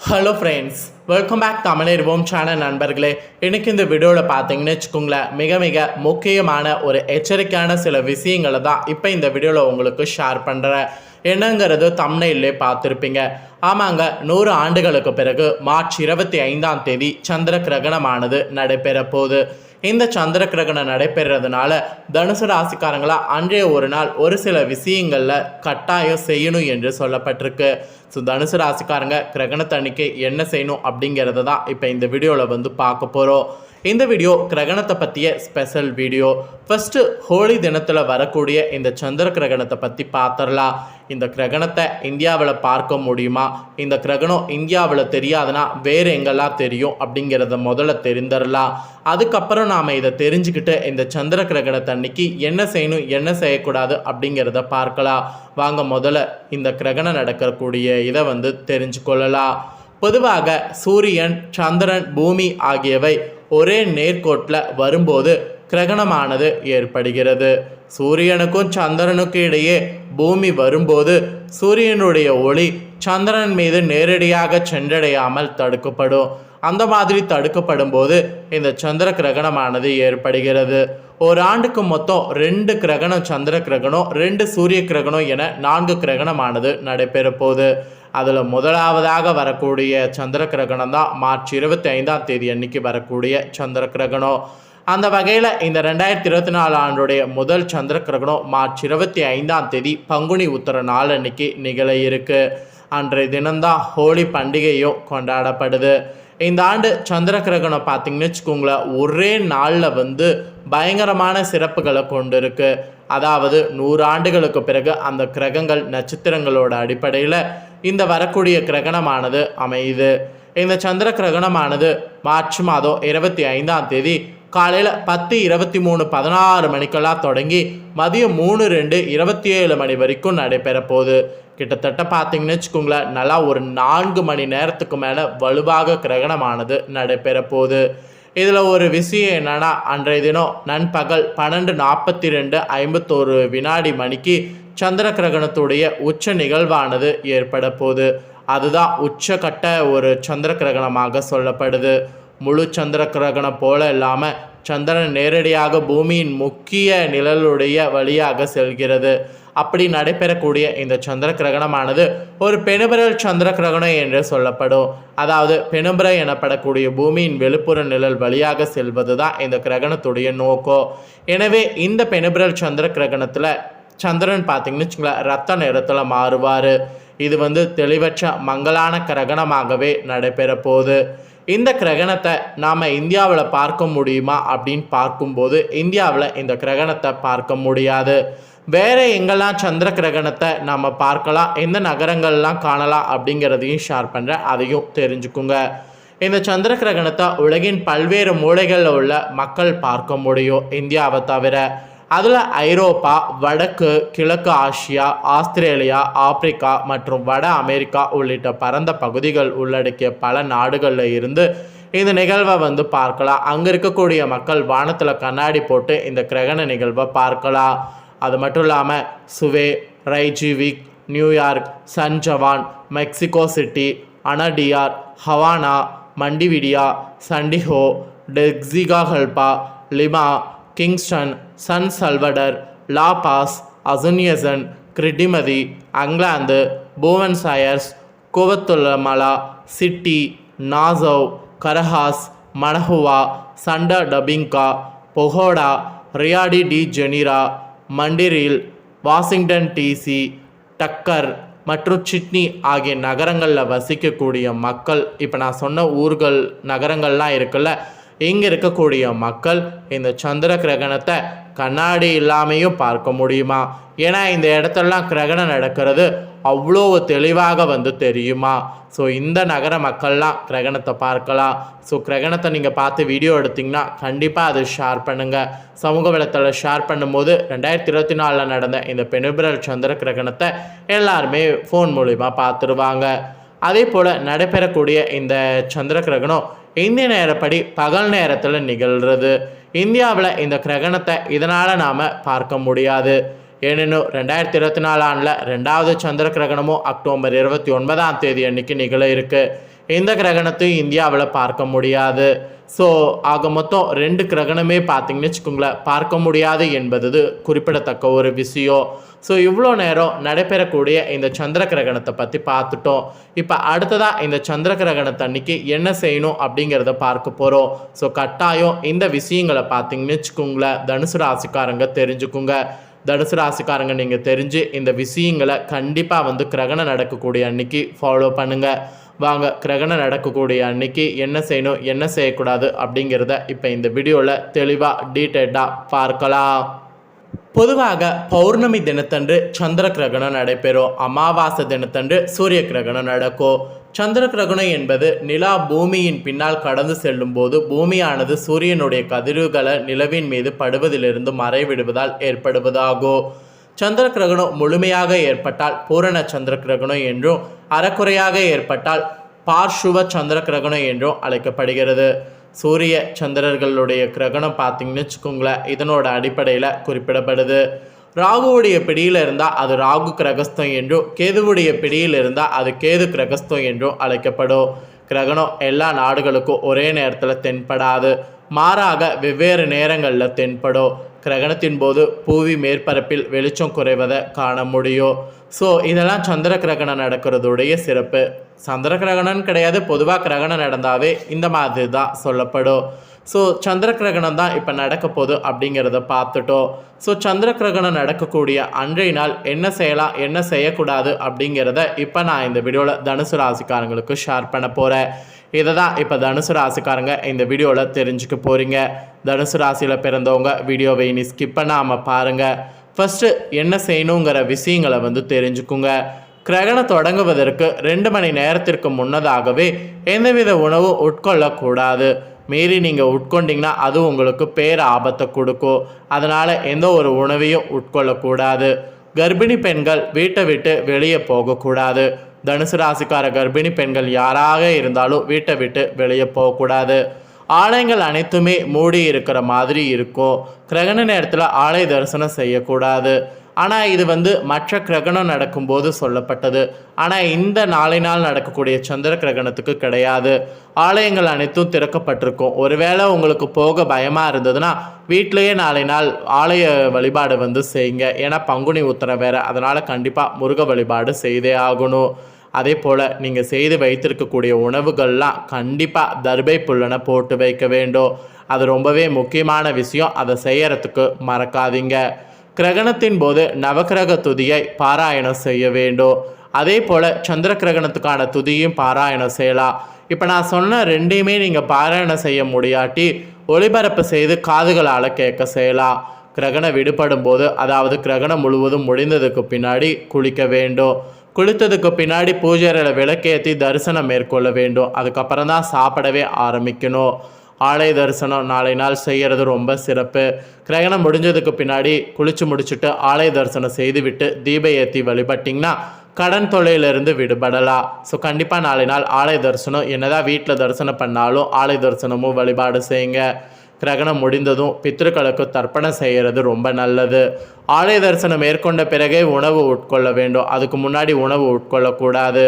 Hello friends welcome back தமிழர்வோம் channel நண்பர்களே. இன்றைக்கி இந்த வீடியோவில் பார்த்தீங்கன்னு வச்சுக்கோங்களேன் மிக மிக முக்கியமான ஒரு எச்சரிக்கையான சில விஷயங்களை தான் இப்போ இந்த வீடியோவில் உங்களுக்கு ஷேர் பண்ணுறேன் என்னங்கிறது தம்னையிலே பார்த்துருப்பீங்க. ஆமாங்க நூறு ஆண்டுகளுக்கு பிறகு மார்ச் இருபத்தி ஐந்தாம் தேதி சந்திர கிரகணமானது நடைபெற போகுது. இந்த சந்திர கிரகணம் நடைபெறதுனால தனுசு ராசிக்காரங்களா அன்றைய ஒரு நாள் ஒரு சில விஷயங்களில் கட்டாயம் செய்யணும் என்று சொல்லப்பட்டிருக்கு. ஸோ தனுசு ராசிக்காரங்க கிரகணத்தன்னைக்கு என்ன செய்யணும் அப்படிங்கிறத தான் இப்போ இந்த வீடியோவில் வந்து பார்க்க போகிறோம் இந்த வீடியோ கிரகணத்தை பற்றிய ஸ்பெஷல் வீடியோ ஃபஸ்ட்டு ஹோலி தினத்தில் வரக்கூடிய இந்த சந்திர கிரகணத்தை பற்றி பார்த்துடலாம் இந்த கிரகணத்தை இந்தியாவில் பார்க்க முடியுமா? இந்த கிரகணம் இந்தியாவில் தெரியாதுன்னா வேறு எங்கெல்லாம் தெரியும் அப்படிங்கிறத முதல்ல தெரிந்துடலாம் அதுக்கப்புறம் நாம் இதை தெரிஞ்சுக்கிட்டு இந்த சந்திர கிரகணத்தை அன்னைக்கு என்ன செய்யணும் என்ன செய்யக்கூடாது அப்படிங்கிறத பார்க்கலாம். வாங்க முதல்ல இந்த கிரகணம் நடக்கக்கூடிய இதை வந்து தெரிஞ்சுக்கொள்ளலாம். பொதுவாக சூரியன் சந்திரன் பூமி ஆகியவை ஒரே நேர்கோட்டில் வரும்போது கிரகணமானது ஏற்படுகிறது. சூரியனுக்கும் சந்திரனுக்கும் இடையே பூமி வரும்போது சூரியனுடைய ஒளி சந்திரன் மீது நேரடியாக சென்றடையாமல் தடுக்கப்படும். அந்த மாதிரி தடுக்கப்படும் போது இந்த சந்திர கிரகணமானது ஏற்படுகிறது. ஒரு ஆண்டுக்கு மொத்தம் ரெண்டு கிரகணம் சந்திர கிரகணம் ரெண்டு சூரிய கிரகணம் என நான்கு கிரகணமானது நடைபெற போகுது அதில் முதலாவதாக வரக்கூடிய சந்திர கிரகணம் தான் மார்ச் இருபத்தி ஐந்தாம் தேதி அன்னைக்கு வரக்கூடிய சந்திர கிரகணம் அந்த வகையில் இந்த ரெண்டாயிரத்தி இருபத்தி நாலு ஆண்டுடைய முதல் சந்திர கிரகணம் மார்ச் இருபத்தி ஐந்தாம் தேதி பங்குனி உத்தர நாள் அன்னைக்கு நிகழ இருக்கு. அன்றைய தினம்தான் ஹோலி பண்டிகையும் கொண்டாடப்படுது. இந்த ஆண்டு சந்திர கிரகணம் பார்த்தீங்கன்னு வச்சுக்கோங்களேன் ஒரே நாளில் வந்து பயங்கரமான சிறப்புகளை கொண்டு இருக்கு அதாவது நூறு ஆண்டுகளுக்கு பிறகு அந்த கிரகங்கள் நட்சத்திரங்களோட அடிப்படையில் இந்த வரக்கூடிய கிரகணமானது அமையுது. இந்த சந்திர கிரகணமானது மார்ச் மாதம் இருபத்தி ஐந்தாம் தேதி காலையில் பத்து இருபத்தி மூணு பதினாறு மணிக்கெல்லாம் தொடங்கி மதியம் மூணு ரெண்டு இருபத்தி ஏழு மணி வரைக்கும் நடைபெற போகுது. கிட்டத்தட்ட பார்த்தீங்கன்னு வச்சுக்கோங்களேன் நல்லா ஒரு நான்கு மணி நேரத்துக்கு மேலே வலுவாக கிரகணமானது நடைபெற போகுது. இதில் ஒரு விஷயம் என்னென்னா அன்றைய தினம் நண்பகல் பன்னெண்டு நாற்பத்தி ரெண்டு ஐம்பத்தோரு வினாடி மணிக்கு சந்திர கிரகணத்துடைய உச்ச நிகழ்வானது ஏற்பட போகுது அதுதான் உச்சக்கட்ட ஒரு சந்திர கிரகணமாக சொல்லப்படுது. முழு சந்திர கிரகணம் போல இல்லாமல் சந்திரன் நேரடியாக பூமியின் முக்கிய நிழலுடைய வழியாக செல்கிறது. அப்படி நடைபெறக்கூடிய இந்த சந்திர கிரகணமானது ஒரு பெணுபிரல் சந்திர கிரகணம் என்று சொல்லப்படும். அதாவது பெணுபிர எனப்படக்கூடிய பூமியின் வெளிப்புற நிழல் வழியாக செல்வது தான் இந்த கிரகணத்துடைய நோக்கம். எனவே இந்த பெணுபிரல் சந்திர கிரகணத்தில் சந்திரன் பார்த்தீங்கன்னு வச்சுங்களேன் ரத்த நிறத்தில் மாறுவார். இது வந்து தெளிவற்ற மங்களான கிரகணமாகவே நடைபெற போகுது இந்த கிரகணத்தை நாம் இந்தியாவில் பார்க்க முடியுமா அப்படின்னு பார்க்கும்போது இந்தியாவில் இந்த கிரகணத்தை பார்க்க முடியாது. வேறு எங்கெல்லாம் சந்திர கிரகணத்தை நாம் பார்க்கலாம் எந்த நகரங்கள்லாம் காணலாம் அப்படிங்கிறதையும் ஷேர் பண்ணுறேன் அதையும் தெரிஞ்சுக்குங்க. இந்த சந்திர கிரகணத்தை உலகின் பல்வேறு மூலைகளில் உள்ள மக்கள் பார்க்க முடியும் இந்தியாவை தவிர. அதில் ஐரோப்பா வடக்கு கிழக்கு ஆசியா ஆஸ்திரேலியா ஆப்பிரிக்கா மற்றும் வட அமெரிக்கா உள்ளிட்ட பரந்த பகுதிகள் உள்ளடக்கிய பல நாடுகளில் இருந்து இந்த நிகழ்வை வந்து பார்க்கலாம். அங்கே இருக்கக்கூடிய மக்கள் வானத்தில் கண்ணாடி போட்டு இந்த கிரகண நிகழ்வை பார்க்கலாம். அது மட்டும் இல்லாமல் Suva Reykjavik New York San Juan Mexico City அனடியார் Havana Montevideo Santiago Tegucigalpa Lima Kingston San Salvador La Paz Asuncion கிரிடிமதி அங்கிலாந்து Buenos Aires Guatemala City Nassau Caracas Managua Santo Domingo Bogota Rio de Janeiro Montreal Washington DC Dakar மற்றும் Sydney ஆகிய நகரங்களில் வசிக்கக்கூடிய மக்கள். இப்போ நான் சொன்ன ஊர்கள் நகரங்கள்லாம் இருக்குல்ல இங்கே இருக்கக்கூடிய மக்கள் இந்த சந்திர கிரகணத்தை கண்ணாடி இல்லாமையும் பார்க்க முடியுமா? ஏன்னா இந்த இடத்தெல்லாம் கிரகணம் நடக்கிறது அவ்வளோ தெளிவாக வந்து தெரியுமா? ஸோ இந்த நகர மக்கள்லாம் கிரகணத்தை பார்க்கலாம். ஸோ கிரகணத்தை நீங்கள் பார்த்து வீடியோ எடுத்திங்கன்னா கண்டிப்பாக அதை ஷேர் பண்ணுங்கள் சமூக வலைத்தள ஷேர் பண்ணும்போது ரெண்டாயிரத்தி இருபத்தி நாலில் நடந்த இந்த பெனுபிரல் சந்திர கிரகணத்தை எல்லாருமே ஃபோன் மூலிமா பார்த்துருவாங்க. அதே போல் நடைபெறக்கூடிய இந்த சந்திர கிரகணம் இந்திய நேரப்படி பகல் நேரத்தில் நிகழ்கிறது இந்தியாவில் இந்த கிரகணத்தை இதனால் நாம் பார்க்க முடியாது. ஏனெனும் ரெண்டாயிரத்தி இருபத்தி நாலு ஆண்டில் ரெண்டாவது சந்திர கிரகணமும் அக்டோபர் இருபத்தி ஒன்பதாம் தேதி அன்னைக்கு நிகழ இருக்குது எந்த கிரகணத்தையும் இந்தியாவில் பார்க்க முடியாது? ஸோ ஆக மொத்தம் ரெண்டு கிரகணமே பார்த்தீங்கன்னு வச்சுக்கோங்களேன். பார்க்க முடியாது என்பது குறிப்பிடத்தக்க ஒரு விஷயம். ஸோ இவ்வளோ நேரம் நடைபெறக்கூடிய இந்த சந்திர கிரகணத்தை பற்றி பார்த்துட்டோம். இப்போ அடுத்ததாக இந்த சந்திர கிரகணத்தை அன்னைக்கு என்ன செய்யணும் அப்படிங்கிறத பார்க்க போகிறோம் ஸோ கட்டாயம் இந்த விஷயங்களை பார்த்தீங்கன்னு வச்சுக்கோங்களேன் தனுசு ராசிக்காரங்க தெரிஞ்சுக்குங்க. தனுசு ராசிக்காரங்க நீங்கள் தெரிஞ்சு இந்த விஷயங்களை கண்டிப்பாக வந்து கிரகணம் நடக்கக்கூடிய அன்னைக்கு ஃபாலோ பண்ணுங்கள் வாங்க கிரகணம் நடக்கக்கூடிய அன்னைக்கு என்ன செய்யணும் என்ன செய்யக்கூடாது அப்படிங்கிறத இப்போ இந்த வீடியோவில் தெளிவாக டீட்டெயில்டாக பார்க்கலாம். பொதுவாக பௌர்ணமி தினத்தன்று சந்திர கிரகணம் நடைபெறும். அமாவாசை தினத்தன்று சூரிய கிரகணம் நடக்கும். சந்திர கிரகணம் என்பது நிலா பூமியின் பின்னால் கடந்து செல்லும் போது பூமியானது சூரியனுடைய கதிர்வுகளை நிலவின் மீது படுவதிலிருந்து மறைவிடுவதால் ஏற்படுவதாகும். சந்திர கிரகணம் முழுமையாக ஏற்பட்டால் பூரண சந்திர கிரகணம் என்றும் அறக்குறையாக ஏற்பட்டால் பார்ஷுவ சந்திர கிரகணம் என்றும் அழைக்கப்படுகிறது. சூரிய சந்திரர்களுடைய கிரகணம் பார்த்தீங்கன்னு வச்சுக்கோங்களேன் இதனோட அடிப்படையில் குறிப்பிடப்படுது. ராகுவுடைய பிடியில் இருந்தால் அது ராகு கிரகஸ்தம் என்றும் கேதுவுடைய பிடியில் இருந்தால் அது கேது கிரகஸ்தம் என்றும் அழைக்கப்படும். கிரகணம் எல்லா நாடுகளுக்கும் ஒரே நேரத்தில் தென்படாது. மாறாக வெவ்வேறு நேரங்களில் தென்படும். கிரகணத்தின் போது பூவி மேற்பரப்பில் வெளிச்சம் குறைவதை காண முடியும். ஸோ இதெல்லாம் சந்திர கிரகணம் நடக்கிறதுடைய சிறப்பு. சந்திர கிரகணம் கிடையாது பொதுவாக கிரகணம் நடந்தாவே இந்த மாதிரி தான் சொல்லப்படும். ஸோ சந்திர கிரகணம் தான் இப்போ நடக்க போகுது அப்படிங்கிறத பார்த்துட்டோம். ஸோ சந்திர கிரகணம் நடக்கக்கூடிய அன்றைய நாள் என்ன செய்யலாம் என்ன செய்யக்கூடாது அப்படிங்கிறத இப்போ நான் இந்த வீடியோவில் தனுசு ராசிக்காரங்களுக்கு ஷேர் பண்ண போகிறேன் இதை தான் இப்போ தனுசு ராசிக்காரங்க இந்த வீடியோவில் தெரிஞ்சுக்க போகிறீங்க தனுசு ராசியில் பிறந்தவங்க வீடியோவை இனி ஸ்கிப் பண்ணாமல் பாருங்கள் ஃபஸ்ட்டு என்ன செய்யணுங்கிற விஷயங்களை வந்து தெரிஞ்சுக்குங்க. கிரகணம் தொடங்குவதற்கு ரெண்டு மணி நேரத்திற்கு முன்னதாகவே எந்தவித உணவும் உட்கொள்ளக்கூடாது. மீறி நீங்கள் உட்கொண்டிங்கன்னா அது உங்களுக்கு பேர் ஆபத்தை கொடுக்கும். அதனால் எந்த ஒரு உணவையும் உட்கொள்ளக்கூடாது. கர்ப்பிணி பெண்கள் வீட்டை விட்டு வெளியே போகக்கூடாது. தனுசு ராசிக்கார கர்ப்பிணி பெண்கள் யாராக இருந்தாலும் வீட்டை விட்டு வெளியே போகக்கூடாது. ஆலயங்கள் அனைத்துமே மூடி இருக்கிற மாதிரி இருக்கும். கிரகண நேரத்தில் ஆலய தரிசனம் செய்யக்கூடாது. ஆனால் இது வந்து மற்ற கிரகணம் நடக்கும்போது சொல்லப்பட்டது. ஆனால் இந்த நாளை நாள் நடக்கக்கூடிய சந்திர கிரகணத்துக்கு கிடையாது. ஆலயங்கள் அனைத்தும் திறக்கப்பட்டிருக்கும். ஒருவேளை உங்களுக்கு போக பயமாக இருந்ததுன்னா வீட்டிலையே நாளை நாள் ஆலய வழிபாடு வந்து செய்யுங்க. ஏன்னா பங்குனி உத்தரம் வேறு. அதனால் கண்டிப்பாக முருக வழிபாடு செய்தே ஆகணும். அதே போல் நீங்கள் செய்து வைத்திருக்கக்கூடிய உணவுகள்லாம் கண்டிப்பாக தர்பை புல்லனை போட்டு வைக்க வேண்டும். அது ரொம்பவே முக்கியமான விஷயம். அதை செய்யறதுக்கு மறக்காதீங்க. கிரகணத்தின் போது நவக்கிரக துதியை பாராயணம் செய்ய வேண்டும். அதே போல் சந்திர கிரகணத்துக்கான துதியும் பாராயணம் செய்யலாம். இப்போ நான் சொன்ன ரெண்டையுமே நீங்கள் பாராயணம் செய்ய முடியாட்டி ஒளிபரப்பு செய்து காதுகளால் கேட்க செய்யலாம். கிரகணம் விடுபடும் போது அதாவது கிரகணம் முழுவதும் முடிந்ததுக்கு பின்னாடி குளிக்க வேண்டும். குளித்ததுக்கு பின்னாடி பூஜை விளக்கேற்றி தரிசனம் மேற்கொள்ள வேண்டும். அதுக்கப்புறம் தான் சாப்பிடவே ஆரம்பிக்கணும். ஆலய தரிசனம் நாளை நாள் செய்கிறது ரொம்ப சிறப்பு. கிரகணம் முடிஞ்சதுக்கு பின்னாடி குளிச்சு முடிச்சுட்டு ஆலய தரிசனம் செய்துவிட்டு தீப ஏற்றி வழிபட்டிங்கன்னா கடன் தொல்லையிலிருந்து விடுபடலாம் ஸோ கண்டிப்பாக நாளை நாள் ஆலய தரிசனம் என்னதான் வீட்டில் தரிசனம் பண்ணாலும் ஆலய தரிசனமும் வழிபாடு செய்யுங்க. கிரகணம் முடிந்ததும் பித்ருக்களுக்கு தர்ப்பணம் செய்கிறது ரொம்ப நல்லது. ஆலய தரிசனம் மேற்கொண்ட பிறகே உணவு உட்கொள்ள வேண்டும். அதுக்கு முன்னாடி உணவு உட்கொள்ளக்கூடாது.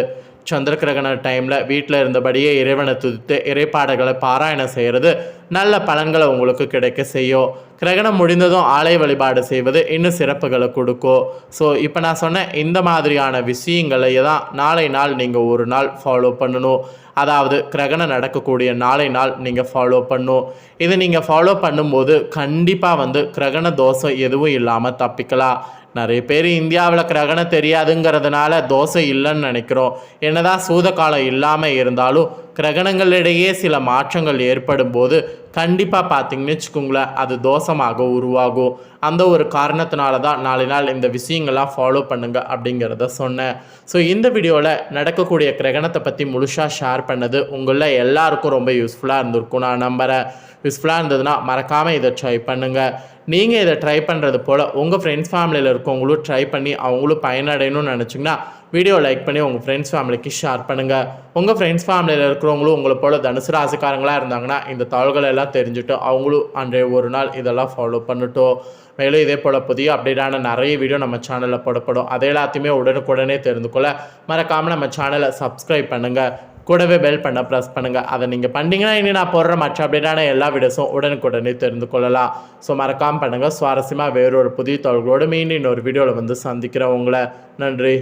சந்திர கிரகண டைமில் வீட்டில் இருந்தபடியே இறைவனை துதித்து இறைப்பாடுகளை பாராயணம் செய்கிறது நல்ல பலன்களை உங்களுக்கு கிடைக்க செய்யும். கிரகணம் முடிந்ததும் ஆலய வழிபாடு செய்வது இன்னும் சிறப்புகளை கொடுக்கும். ஸோ இப்போ நான் சொன்ன இந்த மாதிரியான விஷயங்களை தான் நாளை நாள் நீங்கள் ஒரு நாள் ஃபாலோ பண்ணணும். அதாவது கிரகணம் நடக்கக்கூடிய நாளை நாள் நீங்கள் ஃபாலோ பண்ணும் இதை நீங்கள் ஃபாலோ பண்ணும்போது கண்டிப்பாக வந்து கிரகண தோஷம் எதுவும் இல்லாமல் தப்பிக்கலாம். நிறைய பேர் இந்தியாவில் கிரகணம் தெரியாதுங்கிறதுனால தோசை இல்லைன்னு நினைக்கிறோம். என்னதான் சூத இல்லாமல் இருந்தாலும் கிரகணங்களிடையே சில மாற்றங்கள் ஏற்படும் போது கண்டிப்பாக பார்த்தீங்கன்னு வச்சுக்கோங்களேன் அது தோஷமாக உருவாகும். அந்த ஒரு காரணத்தினால தான் நாளை நாள் இந்த விஷயங்கள்லாம் ஃபாலோ பண்ணுங்க அப்படிங்கிறத சொன்னேன். ஸோ இந்த வீடியோவில் நடக்கக்கூடிய கிரகணத்தை பற்றி முழுசாக ஷேர் பண்ணது உங்களில் எல்லாருக்கும் ரொம்ப யூஸ்ஃபுல்லாக இருந்திருக்கும். நான் நம்புகிறேன் யூஸ்ஃபுல்லாக இருந்ததுன்னா மறக்காமல் இதை ட்ரை பண்ணுங்கள் நீங்கள் இதை ட்ரை பண்ணுறது போல் உங்கள் ஃப்ரெண்ட்ஸ் ஃபேமிலியில் இருக்கவங்களும் ட்ரை பண்ணி அவங்களும் பயனடையணும்னு நினச்சிங்கன்னா வீடியோ லைக் பண்ணி உங்கள் ஃப்ரெண்ட்ஸ் ஃபேமிலிக்கு ஷேர் பண்ணுங்கள் உங்கள் ஃப்ரெண்ட்ஸ் ஃபேமிலியில் இருக்கிறவங்களும் உங்களை போல் தனுசு ராசிக்காரங்களாக இருந்தாங்கன்னா இந்த தாள்களை எல்லாம் தெரிஞ்சுட்டு அவங்களும் அன்றைய ஒரு நாள் இதெல்லாம் ஃபாலோ பண்ணட்டும். மேலும் இதே போல் புதிய அப்டேட்டான நிறைய வீடியோ நம்ம சேனலில் போடப்படும். அதை எல்லாத்தையுமே உடனுக்குடனே தெரிந்து கொள்ள மறக்காமல் நம்ம சேனலை சப்ஸ்கிரைப் பண்ணுங்கள் கூடவே பெல் பண்ண ப்ரெஸ் பண்ணுங்கள் அதை நீங்கள் பண்ணிங்கன்னா இனி நான் போடுற மற்ற அப்டேட்டான எல்லா வீடியோஸும் உடனுக்குடனே தெரிந்து கொள்ளலாம். ஸோ மறக்காமல் பண்ணுங்கள் சுவாரஸ்யமாக வேறொரு புதிய தொழில்களோடு மீண்டும் இன்னொரு வீடியோவில் வந்து சந்திக்கிறேன் உங்களை. நன்றி.